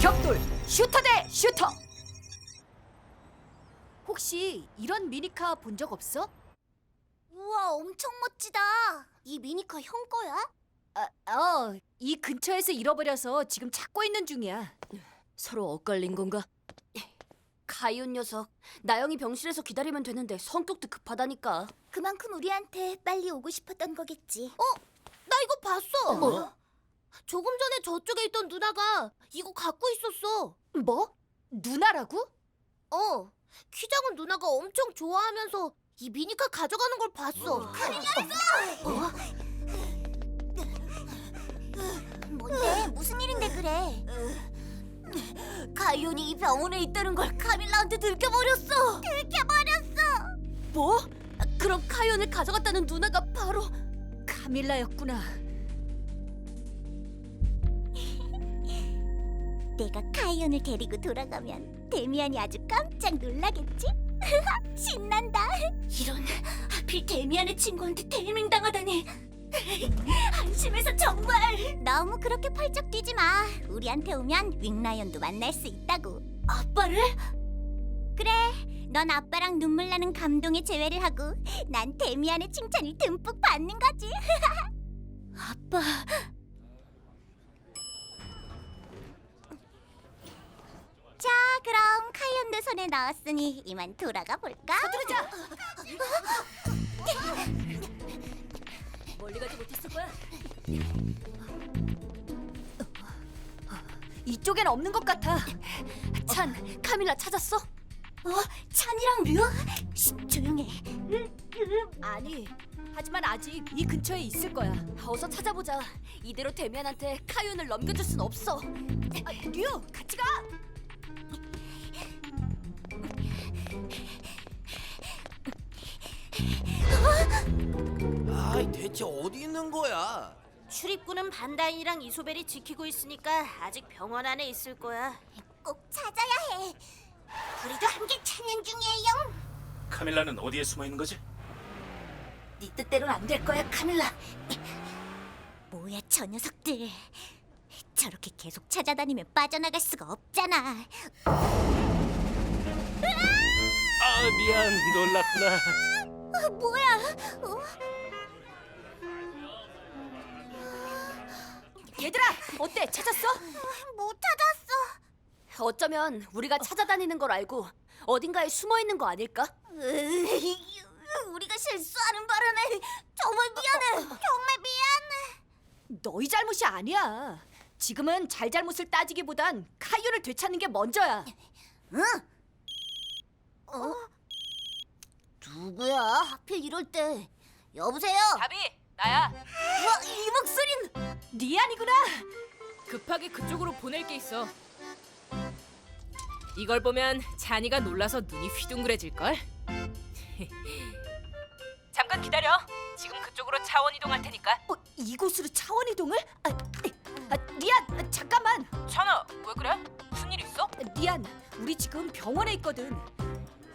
격돌 슈터 대 슈터. 혹시 이런 미니카 본 적 없어? 우와, 엄청 멋지다. 이 미니카 형 거야? 아, 어, 이 근처에서 잃어버려서 지금 찾고 있는 중이야. 서로 엇갈린 건가? 가이온 녀석, 나영이 병실에서 기다리면 되는데 성격도 급하다니까. 그만큼 우리한테 빨리 오고 싶었던 거겠지. 어? 나 이거 봤어. 조금 전에 저쪽에 있던 누나가 이거 갖고 있었어. 뭐? 누나라고? 어. 키 작은 누나가 엄청 좋아하면서 이 미니카 가져가는 걸 봤어. 큰일 났어! 뭔데? 무슨 일인데 그래? 가이온이 이 병원에 있다는 걸 카밀라한테 들켜버렸어. 들켜버렸어. 뭐? 그럼 카이온을 가져갔다는 누나가 바로 카밀라였구나. 내가 카이온을 데리고 돌아가면 데미안이 아주 깜짝 놀라겠지? 신난다. 이런 하필 데미안의 친구한테 데이밍 당하다니. 한심해서 정말. 너무 그렇게 펄쩍 뛰지 마. 우리한테 오면 윙라이언도 만날 수 있다고. 아빠를? 그래. 넌 아빠랑 눈물 나는 감동의 재회를 하고 난 데미안의 칭찬을 듬뿍 받는 거지. 아빠. 자, 그럼 카이온도 손에 넣었으니 이만 돌아가 볼까? 서두르자. 멀리 가지 못했을 거야. 이쪽엔 없는 것 같아. 찬, 카밀라 찾았어? 어, 찬이랑 류? 쉿, 조용해. 아니, 하지만 아직 이 근처에 있을 거야. 어서 찾아보자. 이대로 데미안한테 카이온을 넘겨줄 순 없어. 아, 류, 같이 가. 대체 어디 있는 거야? 출입구는 반다인이랑 이소벨이 지키고 있으니까 아직 병원 안에 있을 거야. 꼭 찾아야 해. 우리도 함께 찾는 중이에요. 카밀라는 어디에 숨어 있는 거지? 네 뜻대로는 안 될 거야, 카밀라. 뭐야, 저 녀석들. 저렇게 계속 찾아다니면 빠져나갈 수가 없잖아. 아 미안 놀랐구나. 아, 뭐야? 어? 얘들아, 어때? 찾았어? 못 찾았어. 어쩌면 우리가 찾아다니는 걸 알고 어딘가에 숨어 있는 거 아닐까? 으이, 우리가 실수하는 바람에 정말 미안해. 정말 미안해. 너희 잘못이 아니야. 지금은 잘잘못을 따지기보단 카이오를 되찾는 게 먼저야. 응? 어? 누구야? 하필 이럴 때. 여보세요? 다비, 나야. 와, 이 목소린 리안이구나. 급하게 그쪽으로 보낼 게 있어. 이걸 보면 잔이가 놀라서 눈이 휘둥그레질 걸. 잠깐 기다려. 지금 그쪽으로 차원 이동할 테니까. 어, 이곳으로 차원 이동을? 아, 아, 리안, 아, 잠깐만. 찬아, 왜 그래? 무슨 일 있어? 리안, 우리 지금 병원에 있거든.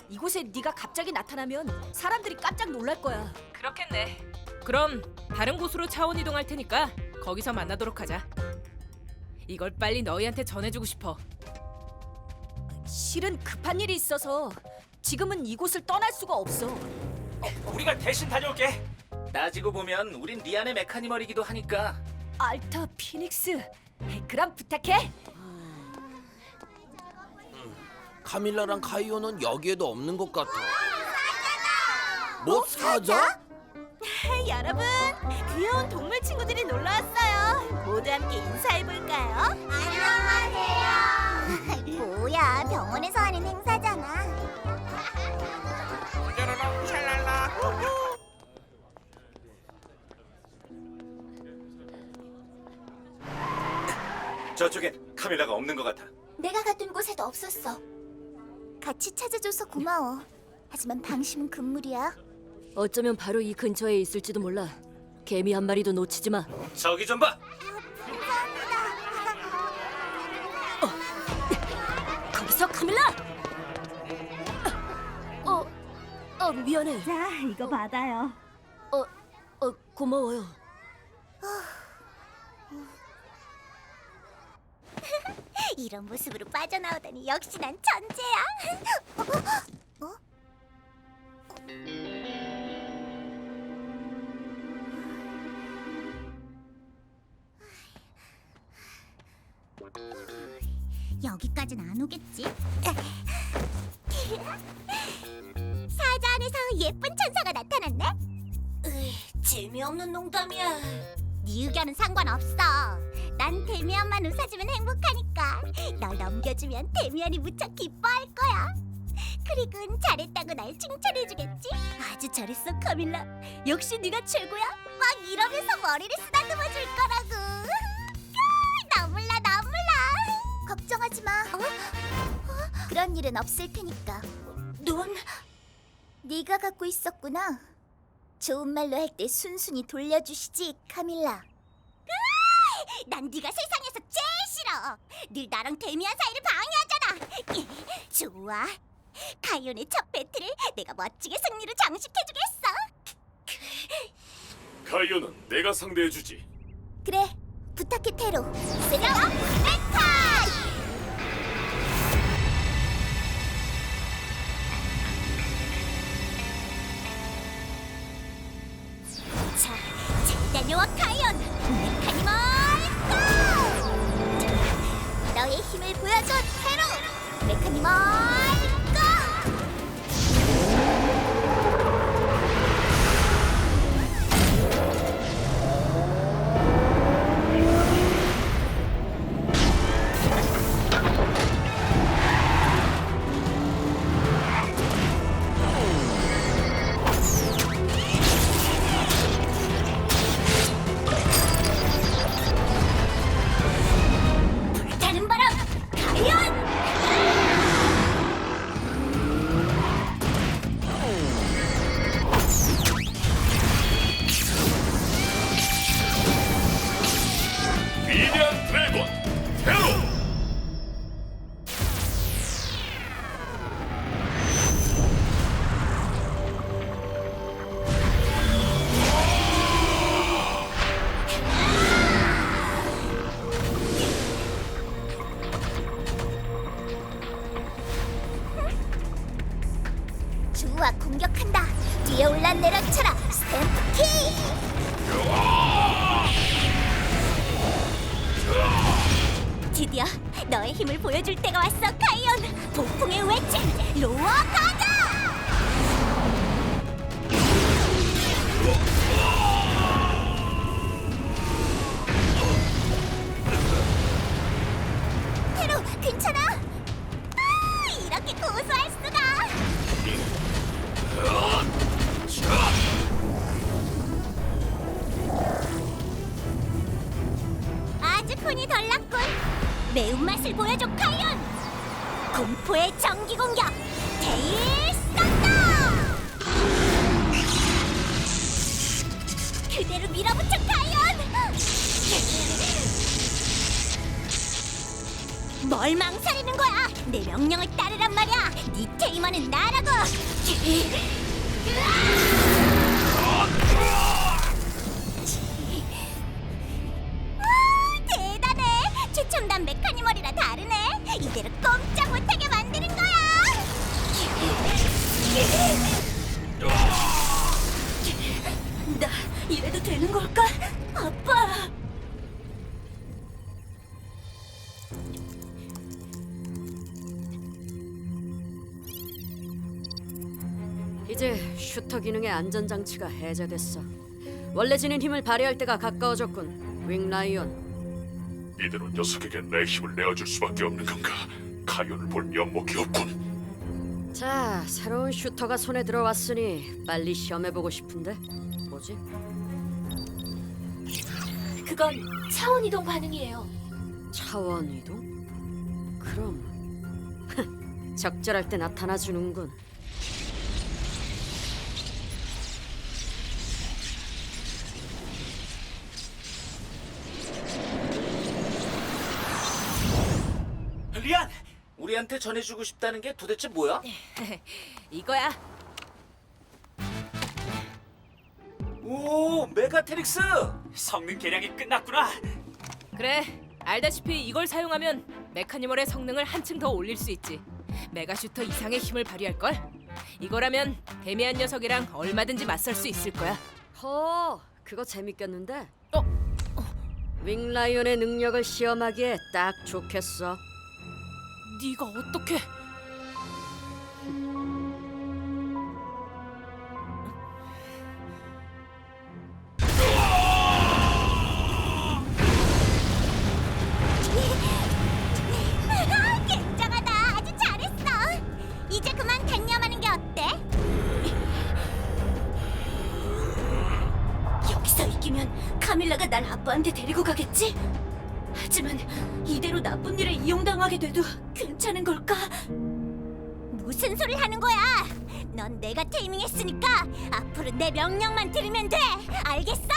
이곳에 네가 갑자기 나타나면 사람들이 깜짝 놀랄 거야. 그렇겠네. 그럼 다른 곳으로 차원 이동할 테니까 거기서 만나도록 하자. 이걸 빨리 너희한테 전해주고 싶어. 실은 급한 일이 있어서 지금은 이곳을 떠날 수가 없어. 우리가 대신 다녀올게. 따지고 보면 우린 리안의 메카니멀이기도 하니까. 알타 피닉스, 그럼 부탁해. 카밀라랑 카이오는 여기에도 없는 것 같아. 뭐 사자? 여러분, 귀여운 동물 친구들이 놀러 왔어요. 모두 함께 인사해 볼까요? 안녕하세요. 뭐야, 병원에서 하는 행사잖아. 저쪽엔 카밀라가 없는 것 같아. 내가 갔던 곳에도 없었어. 같이 찾아줘서 고마워. 하지만 방심은 금물이야. 어쩌면 바로 이 근처에 있을지도 몰라. 개미 한 마리도 놓치지 마. 저기 좀 봐. 거기서 카밀라! 어, 어 미안해. 자, 이거 받아요. 어, 어 고마워요. 이런 모습으로 빠져나오다니 역시 난 천재야. 어? 어? 여기까지는 안 오겠지? 사자 안에서 예쁜 천사가 나타났네? 재미없는 농담이야. 네 의견은 상관없어. 난 데미안만 웃어주면 행복하니까. 널 넘겨주면 데미안이 무척 기뻐할 거야. 그리고 잘했다고 날 칭찬해주겠지? 아주 잘했어, 카밀라. 역시 네가 최고야. 막 이러면서 머리를 쓰다듬어 줄 거라고. 걱정하지 마. 그런 일은 없을 테니까. 넌 네가 갖고 있었구나. 좋은 말로 할 때 순순히 돌려주시지, 카밀라. 난 네가 세상에서 제일 싫어. 늘 나랑 데미안 사이를 방해하잖아. 좋아. 카이온의 첫 배틀을 내가 멋지게 승리로 장식해주겠어. 카이오는 내가 상대해주지. 그래, 부탁해 테로. 세라 메 좋아 공격한다. 뒤에 올라 내려쳐라 스탬프 키! 드디어 너의 힘을 보여줄 때가 왔어 카이온. 폭풍의 외침 로어 가자 아주 콘이 덜 났군. 매운맛을 보여줘 카이온. 공포의 전기 공격. 테일 썬더. 그대로 밀어붙여 카이온. 뭘 망설이는 거야? 내 명령을 따르란 말이야. 네 테이머는 나라고. 아, 이래도 되는 걸까? 아빠. 이제 슈터 기능의 안전장치가 해제됐어. 원래 지닌 힘을 발휘할 때가 가까워졌군. 윙라이온. 이대로 녀석에게 내 힘을 내어줄 수밖에 없는 건가? 카이오를 볼 면목이 없군. 자, 새로운 슈터가 손에 들어왔으니 빨리 시험해보고 싶은데 뭐지? 그건 차원 이동 반응이에요. 차원 이동? 그럼 적절할 때 나타나 주는군. 리안, 우리한테 전해주고 싶다는 게 도대체 뭐야? 이거야. 오, 메가테릭스! 성능 개량이 끝났구나. 그래. 알다시피 이걸 사용하면 메카니멀의 성능을 한층 더 올릴 수 있지. 메가슈터 이상의 힘을 발휘할 걸. 이거라면 데미안 녀석이랑 얼마든지 맞설 수 있을 거야. 허, 그거 재밌겠는데? 어? 윙라이언의 능력을 시험하기에 딱 좋겠어. 네가 어떻게? 테이밍했으니까 앞으로 내 명령만 들으면 돼. 알겠어?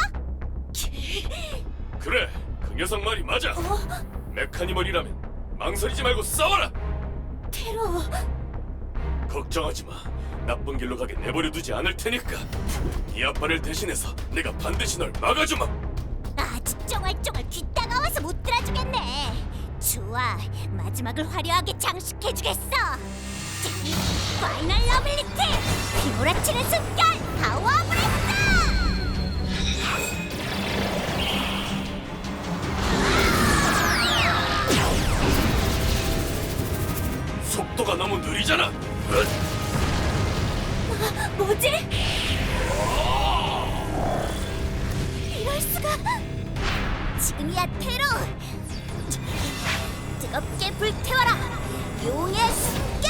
그래, 그 녀석 말이 맞아. 어? 메카니멀이라면 망설이지 말고 싸워라. 테러. 걱정하지 마. 나쁜 길로 가게 내버려 두지 않을 테니까. 네 아빠를 대신해서 내가 반드시 널 막아주마. 아주 쫑알쫑알 뒷다가와서 못 들어주겠네. 좋아, 마지막을 화려하게 장식해주겠어. 자, 파이널 러블리티, 휘몰아치는 숨결, 파워 브레스! 속도가 너무 느리잖아. 뭐지? 이럴 수가? 지금이야 테러! 뜨겁게 불태워라! 용의 숨결!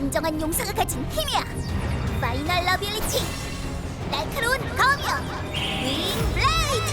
진정한 용사가 가진 힘이야! 파이널 러빌리티! 날카로운 검이여! 윙 블레이드!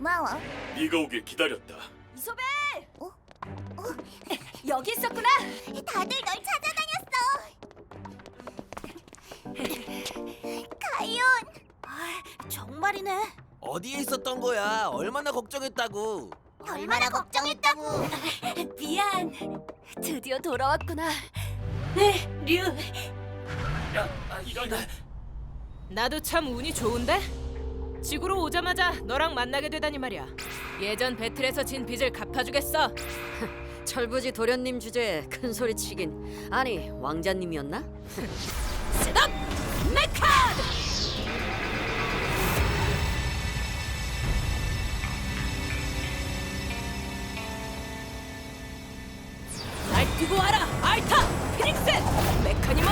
고마워. 네가 오길 기다렸다. 이소벨! 어? 여기 있었구나. 다들 널 찾아다녔어. 카이온. 정말이네. 어디에 있었던 거야? 얼마나 걱정했다고. 얼마나 걱정했다고. 미안. 드디어 돌아왔구나. 네, 류. 야, 아, 이런 나도 참 운이 좋은데? 지구로 오자마자 너랑 만나게 되다니 말이야. 예전 배틀에서 진 빚을 갚아주겠어. 철부지 도련님 주제에 큰 소리 치긴. 아니 왕자님이었나? 셋업 메카드! 날 뛰고 와라 알타 피닉스 메카니멀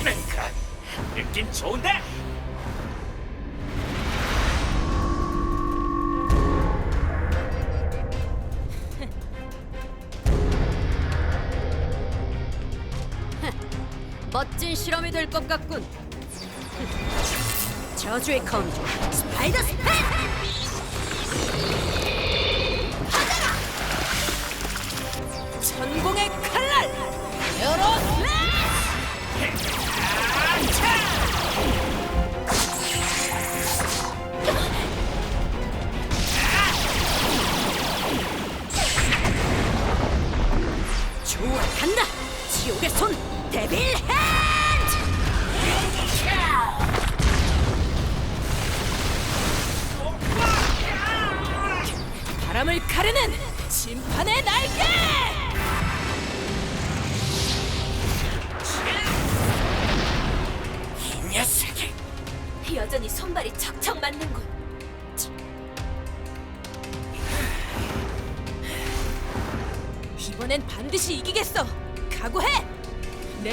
치는 것 느낌 좋은데? 멋진 실험이 될 것 같군. 저주의 검주 스파이더 스펜!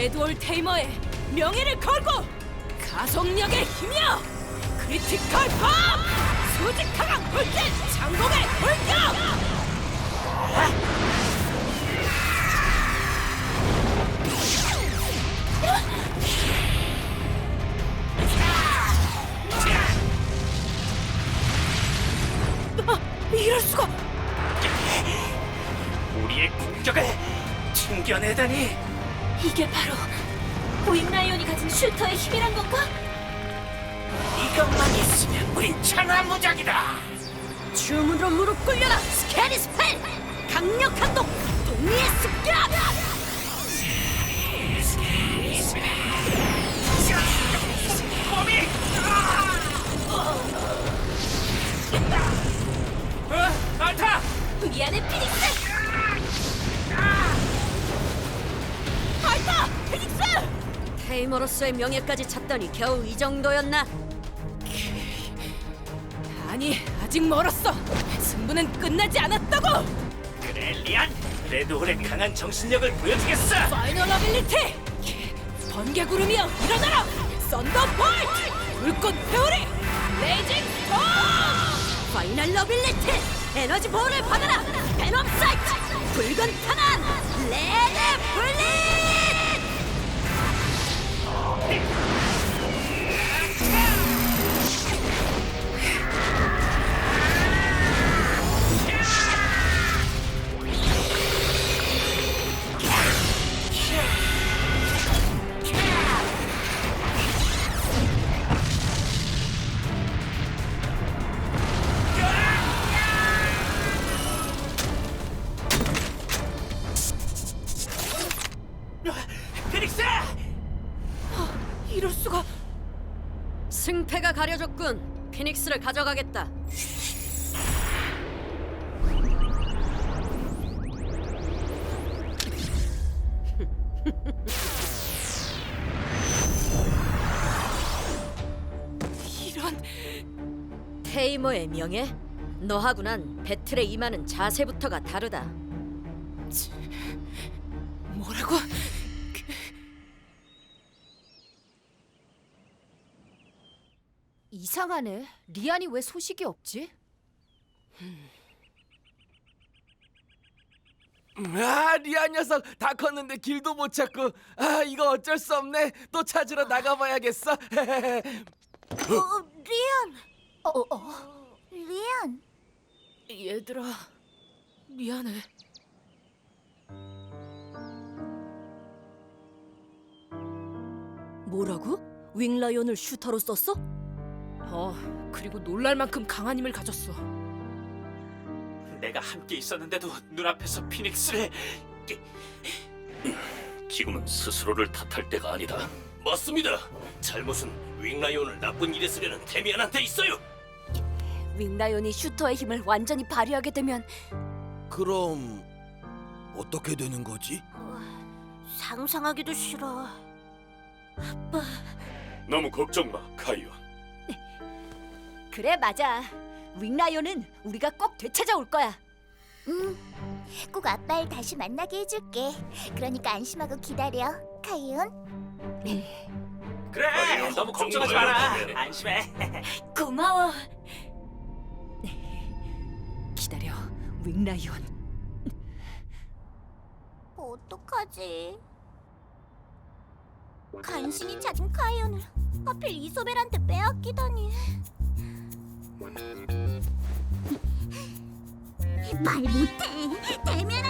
레드올 테이머의 명예를 걸고 가속력의 힘이여 크리티컬 펌 수직 하강 불진 장공의. 아, 이럴 수가. 우리의 공격을 튕겨내다니 이게 바로 윙라이온이 가진 슈터의 힘이란 건가? 이것만 있으면 우린 천하무적이다 주문으로 무릎 꿇려라 스캐리 스펠! 강력한 독 동리의 습격! 어? 알타! 미안해 피닉스 테이머로서의 명예까지 찾더니 겨우 이 정도였나? 아니 아직 멀었어. 승부는 끝나지 않았다고. 그래 리안 레드홀의 강한 정신력을 보여주겠어 파이널 어빌리티. 번개 구름이여 일어나라. 썬더볼트. 불꽃 회오리. 레이징 스톰. 파이널 러빌리티 에너지 볼을 받아라 베놈 사이트 붉은 탄환 레드 블 승패가 가려졌군. 피닉스를 가져가겠다. 이런 테이머의 명예? 너하고 난 배틀에 임하는 자세부터가 다르다 이상하네. 리안이 왜 소식이 없지? 아 리안 녀석 다 컸는데 길도 못 찾고 아 이거 어쩔 수 없네 또 찾으러 나가봐야겠어 어, 리안 어, 어. 리안 얘들아 미안해. 뭐라고? 윙라이언을 슈터로 썼어? 어, 그리고 놀랄 만큼 강한 힘을 가졌어. 내가 함께 있었는데도 눈앞에서 피닉스를 지금은 스스로를 탓할 때가 아니다. 맞습니다. 잘못은 윙라이온을 나쁜 일에 쓰려는 데미안한테 있어요. 윙라이온이 슈터의 힘을 완전히 발휘하게 되면 그럼 어떻게 되는 거지? 상상하기도 싫어. 너무 걱정 마, 카이온. 그래 맞아. 윙라이온은 우리가 꼭 되찾아올 거야. 응. 꼭 아빠를 다시 만나게 해줄게. 그러니까 안심하고 기다려, 카이온. 그래 너무 걱정 걱정하지. 마라 네. 안심해 고마워. 기다려, 윙라이온. 어떡하지? 간신히 찾은 카이온을 하필 이소벨한테 빼앗기다니. 말 못해. 대면